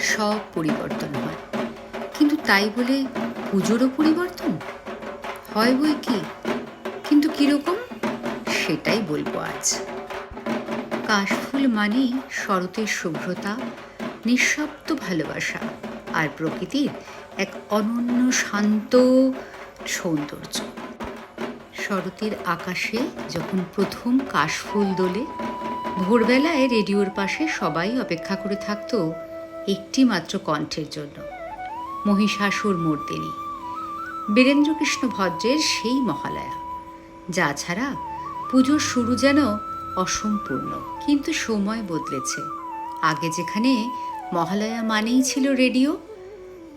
সব পরিবর্তন হয়। কিন্তু তাই বলে পুজোরও পরিবর্তন? হয় বই কি? কিন্তু কীরকম? সেটাই বলব আজ। কাশফুল মানেই শরতের শুভ্রতা, নিঃশব্দ ভালোবাসা আর প্রকৃতির এক অনন্য শান্ত সৌন্দর্য। শরতের আকাশে যখন প্রথম কাশফুল দোলে ভোরবেলায় রেডিওর পাশে সবাই অপেক্ষা করে থাকতো একটি মাত্র কণ্ঠের জন্য, মহিষাসুর মূর্তিনী, বীরেন্দ্রকৃষ্ণ ভদ্রের সেই মহালয়া, যা ছাড়া পুজোর শুরু যেন অসম্পূর্ণ, কিন্তু সময় বদলেছে। আগে যেখানে মহালয়া মানেই ছিল রেডিও,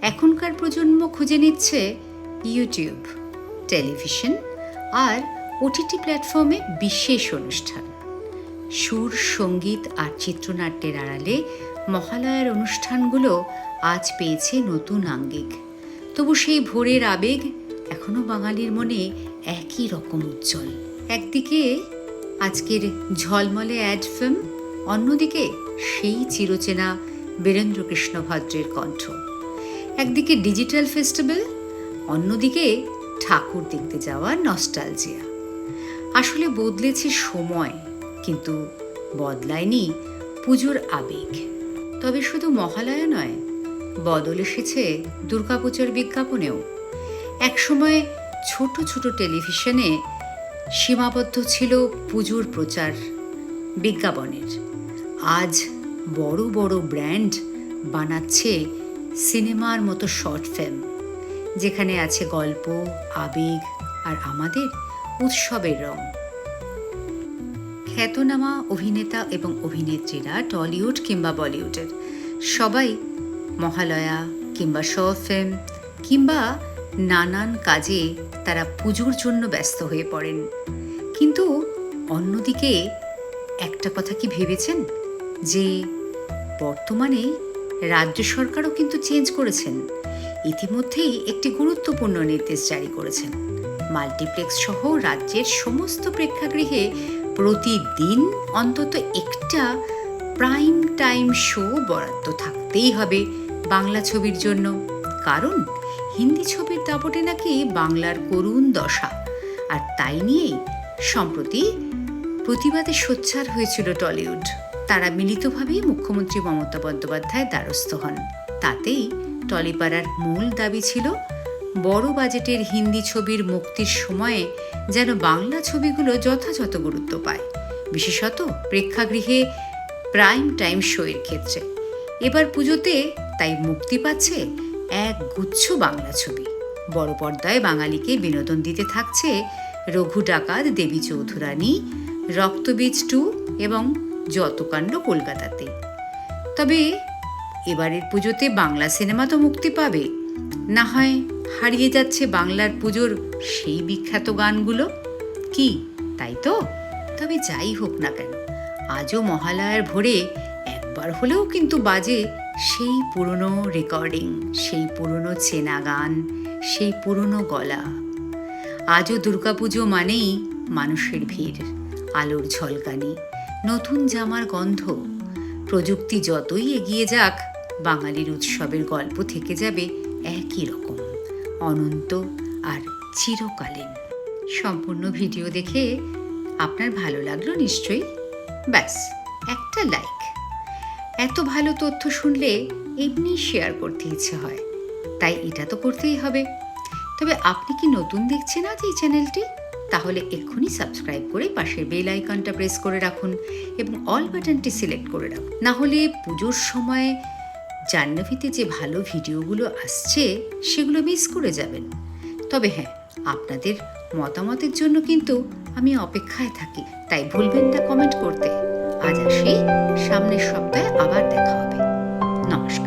এখনকার প্রজন্ম খুঁজে নিচ্ছে ইউটিউব, টেলিভিশন আর ওটিটি প্ল্যাটফর্মে বিশেষ অনুষ্ঠান। সুর, সংগীত আর চিত্রনাট্যের আড়ালে মহালয়ার অনুষ্ঠানগুলো আজ পেয়েছে নতুন আঙ্গিক। তবু সেই ভোরের আবেগ এখনও বাঙালির মনে একই রকম উজ্জ্বল। একদিকে আজকের ঝলমলে অ্যাড ফিল্ম অন্যদিকে সেই চিরচেনা বীরেন্দ্রকৃষ্ণ ভদ্রের কণ্ঠ। একদিকে ডিজিটাল ফেস্টিভ্যাল অন্যদিকে ঠাকুর দেখতে যাওয়ার নস্টালজিয়া আসলে বদলেছে সময় কিন্তু বদলায়নি পুজোর আবেগ। তবে শুধু মহালয়া নয়, বদল এসেছে দুর্গাপূজার বিজ্ঞাপনেও। একসময় ছোট ছোট টেলিভিশনে সীমাবদ্ধ ছিল পুজোর প্রচার বিজ্ঞাপনের। আজ বড় বড় ব্র্যান্ড বানাচ্ছে সিনেমার মতো শর্ট ফিল্ম, যেখানে আছে গল্প, আবেগ আর আমাদের উৎসবের রং। খ্যাতনামা অভিনেতা এবং অভিনেত্রীরা টলিউড কিংবা বলিউডের। সবাই মহালয়া কিংবা শর্ট ফিল্ম কিংবা নানান কাজে তারা পুজোর জন্য ব্যস্ত হয়ে পড়েন। কিন্তু অন্যদিকে একটা কথা কি ভেবেছেন? যে বর্তমানে রাজ্য সরকারও কিন্তু চেঞ্জ করেছেন। ইতিমধ্যেই একটি গুরুত্বপূর্ণ নির্দেশ জারি করেছেন। মাল্টিপ্লেক্স সহ রাজ্যের সমস্ত প্রেক্ষাগৃহে প্রতিদিন অন্তত একটা প্রাইম টাইম শো বরাদ্দ থাকতেই হবে বাংলা ছবির জন্য। কারণ হিন্দি ছবির দাপটে নাকি বাংলার করুণ দশা। আর তাই নিয়েই সম্প্রতি প্রতিবাদে সোচ্চার হয়েছিল টলিউড। তারা মিলিতভাবেই মুখ্যমন্ত্রী মমতা বন্দ্যোপাধ্যায় দ্বারস্থ হন। তাতেই টলিপাড়ার মূল দাবি ছিল বড় বাজেটের হিন্দি ছবির মুক্তির সময়ে যেন বাংলা ছবিগুলো যথাযথ গুরুত্ব পায়। বিশেষত প্রেক্ষাগৃহে প্রাইম টাইম শোয়ের ক্ষেত্রে। এবার পুজোতে তাই মুক্তি পাচ্ছে এক গুচ্ছ বাংলা ছবি। বড় পর্দায় বাঙালিকে বিনোদন দিতে থাকছে রঘু ডাকাত, দেবী চৌধুরানী, রক্তবীজ টু এবং যতকাণ্ড কলকাতাতে। তবে এবারের পুজোতে বাংলা সিনেমা তো মুক্তি পাবে। না হয় হারিয়ে যাচ্ছে বাংলার পুজোর সেই বিখ্যাত গানগুলো? কি, তাই তো? তবে যাই হোক না কেন, আজও মহালয়ার ভোরে একবার হলেও কিন্তু বাজে সেই পুরনো রেকর্ডিং সেই পুরনো চেনা গান, সেই পুরনো গলা। আজও দুর্গাপুজো মানেই মানুষের ভিড়, আলোর ঝলকানি, নতুন জামার গন্ধ। প্রযুক্তি যতই এগিয়ে যাক, বাঙালির উৎসবের গল্প থেকে যাবে একই রকম, অনন্ত আর চিরকালীন। সম্পূর্ণ ভিডিও দেখে আপনার ভালো লাগল নিশ্চয়ই? ব্যাস, একটা লাইক এত ভালো তথ্য শুনলে এমনি শেয়ার করতে ইচ্ছে হয়, তাই এটা তো করতেই হবে। তবে আপনি কি নতুন দেখছেন আজ এই চ্যানেলটি তাহলে এক্ষুনি সাবস্ক্রাইব করে পাশের বেল আইকনটা প্রেস করে রাখুন এবং অল বাটনটি সিলেক্ট করে রাখুন। না হলে পুজোর সময় জাহ্নবীতে যে ভালো ভিডিওগুলো আসছে, সেগুলো মিস করে যাবেন। তবে হ্যাঁ আপনাদের মতামতের জন্য কিন্তু আমি অপেক্ষায় থাকি, তাই ভুলবেন না কমেন্ট করতে। আজ আসি, সামনের সপ্তাহে আবার দেখা হবে। নমস্কার।